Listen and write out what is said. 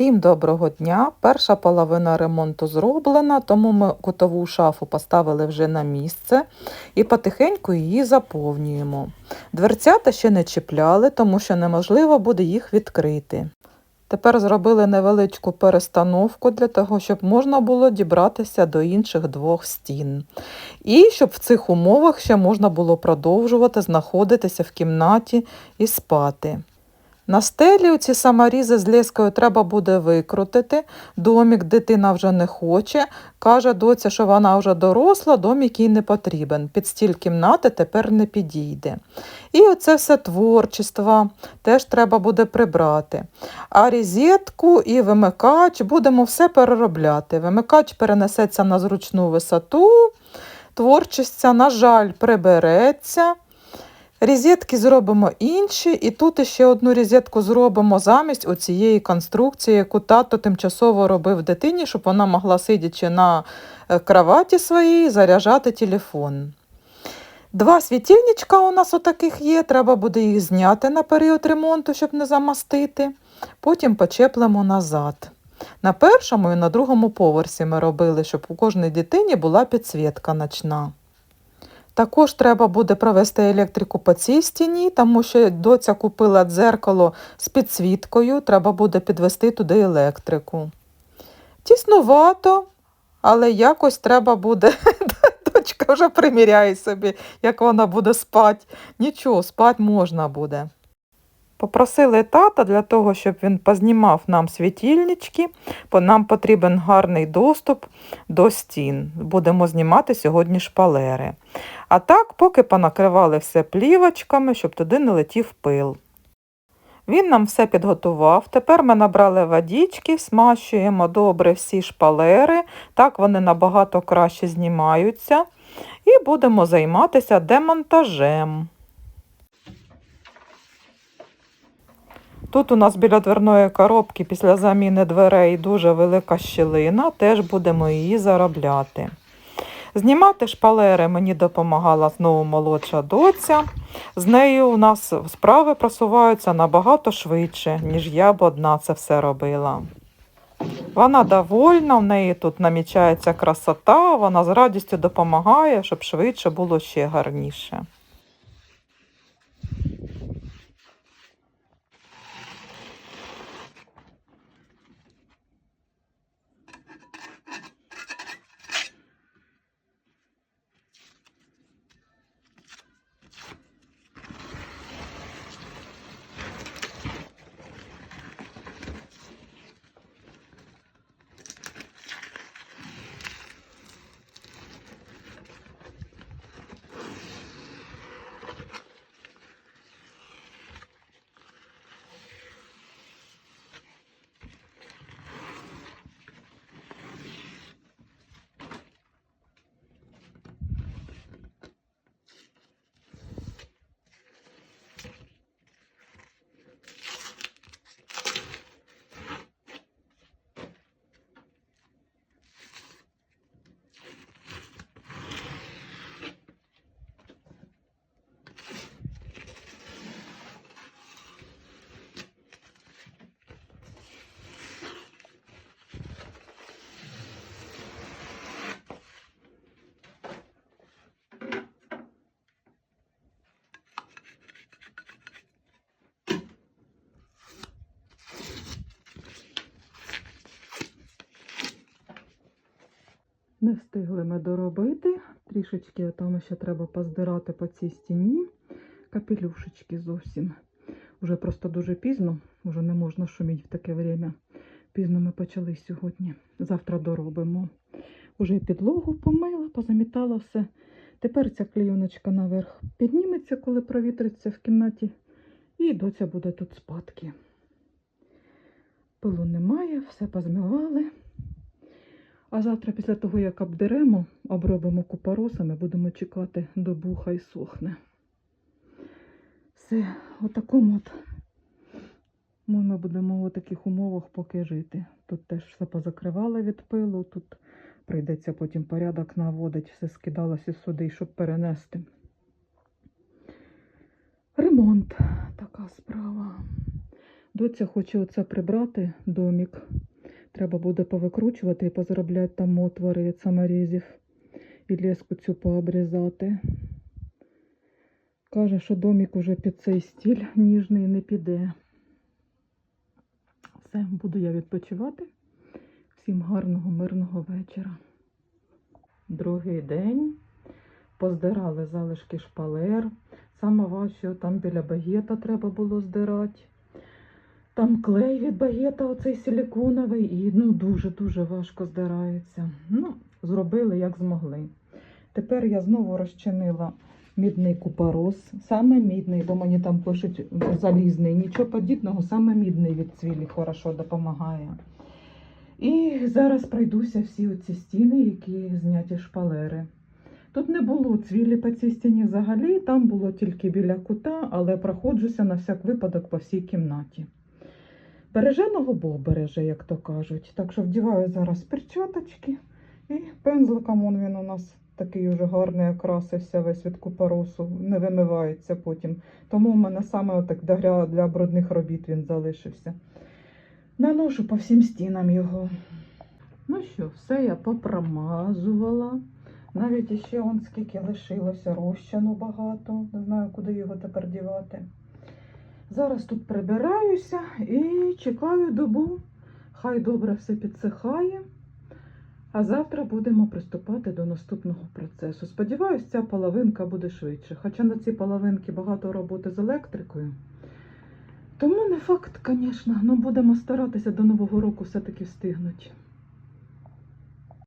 Всім доброго дня! Перша половина ремонту зроблена, тому ми кутову шафу поставили вже на місце і потихеньку її заповнюємо. Дверцята ще не чіпляли, тому що неможливо буде їх відкрити. Тепер зробили невеличку перестановку для того, щоб можна було дібратися до інших двох стін. І щоб в цих умовах ще можна було продовжувати знаходитися в кімнаті і спати. На стелі ці саморізи з лескою треба буде викрутити. Домік дитина вже не хоче. Каже доця, що вона вже доросла, домік їй не потрібен. Під стіль кімнати тепер не підійде. І оце все творчество теж треба буде прибрати. А розетку і вимикач будемо все переробляти. Вимикач перенесеться на зручну висоту, творчість, на жаль, прибереться. Розетки зробимо інші, і тут ще одну розетку зробимо замість оцієї конструкції, яку тато тимчасово робив дитині, щоб вона могла, сидячи на е, кроваті своїй, заряджати телефон. Два світильничка у нас отаких є, треба буде їх зняти на період ремонту, щоб не замастити. Потім почеплемо назад. На першому і на другому поверсі ми робили, щоб у кожній дитині була підсвітка ночна. Також треба буде провести електрику по цій стіні, тому що доця купила дзеркало з підсвіткою, треба буде підвести туди електрику. Тіснувато, але якось треба буде. Дочка вже приміряє собі, як вона буде спати. Нічого, спати можна буде. Попросили тата для того, щоб він познімав нам світильнички, бо нам потрібен гарний доступ до стін. Будемо знімати сьогодні шпалери. А так, поки понакривали все плівочками, щоб туди не летів пил. Він нам все підготував. Тепер ми набрали водички, смащуємо добре всі шпалери, так вони набагато краще знімаються. І будемо займатися демонтажем. Тут у нас біля дверної коробки після заміни дверей дуже велика щілина, теж будемо її заробляти. Знімати шпалери мені допомагала знову молодша доця. З нею у нас справи просуваються набагато швидше, ніж я б одна це все робила. Вона довольна, в неї тут намічається красота, вона з радістю допомагає, щоб швидше було ще гарніше. Не встигли ми доробити. Трішечки там ще треба поздирати по цій стіні. Капелюшечки зовсім. Вже просто дуже пізно, вже не можна шуміти в таке время. Пізно ми почали сьогодні. Завтра доробимо. Уже підлогу помила, позамітала все. Тепер ця клейоночка наверх підніметься, коли провітриться в кімнаті. І доця буде тут спадки. Пилу немає, все позмивали. А завтра, після того, як обдеремо, обробимо купоросами, будемо чекати добу, хай сохне. Все, отакому от ну, ми будемо в таких умовах поки жити. Тут теж все позакривали від пилу, тут прийдеться потім порядок наводити, все скидалося сюди, щоб перенести. Ремонт така справа. Доця хоче оце прибрати домік. Треба буде повикручувати і позаробляти там отвори від саморізів і леску цю пообрізати. Каже, що домік уже під цей стіль ніжний не піде. Все, буду я відпочивати. Всім гарного, мирного вечора. Другий день. Поздирали залишки шпалер. Саме важче там біля багета треба було здирати. Там клей від багета, оцей силіконовий, і ну, дуже-дуже важко здирається. Ну, зробили як змогли. Тепер я знову розчинила мідний купорос. Саме мідний, бо мені там пишуть залізний. Нічого подібного, саме мідний від цвілі хорошо допомагає. І зараз пройдуся всі оці стіни, які зняті шпалери. Тут не було цвілі по цій стіні взагалі, там було тільки біля кута, але проходжуся на всяк випадок по всій кімнаті. Береженого Бог береже, як то кажуть. Так що вдіваю зараз перчаточки і пензликом он він у нас такий уже гарний окрасився весь від купоросу, не вимивається потім. Тому в мене саме отак для, для брудних робіт він залишився. Наношу по всім стінам його. Ну що, все я попромазувала. Навіть іще он скільки лишилося розчину багато. Не знаю, куди його тепер дівати. Зараз тут прибираюся і чекаю добу. Хай добре все підсихає. А завтра будемо приступати до наступного процесу. Сподіваюсь, ця половинка буде швидше. Хоча на цій половинці багато роботи з електрикою. Тому не факт, звісно, але будемо старатися до Нового року все-таки встигнути.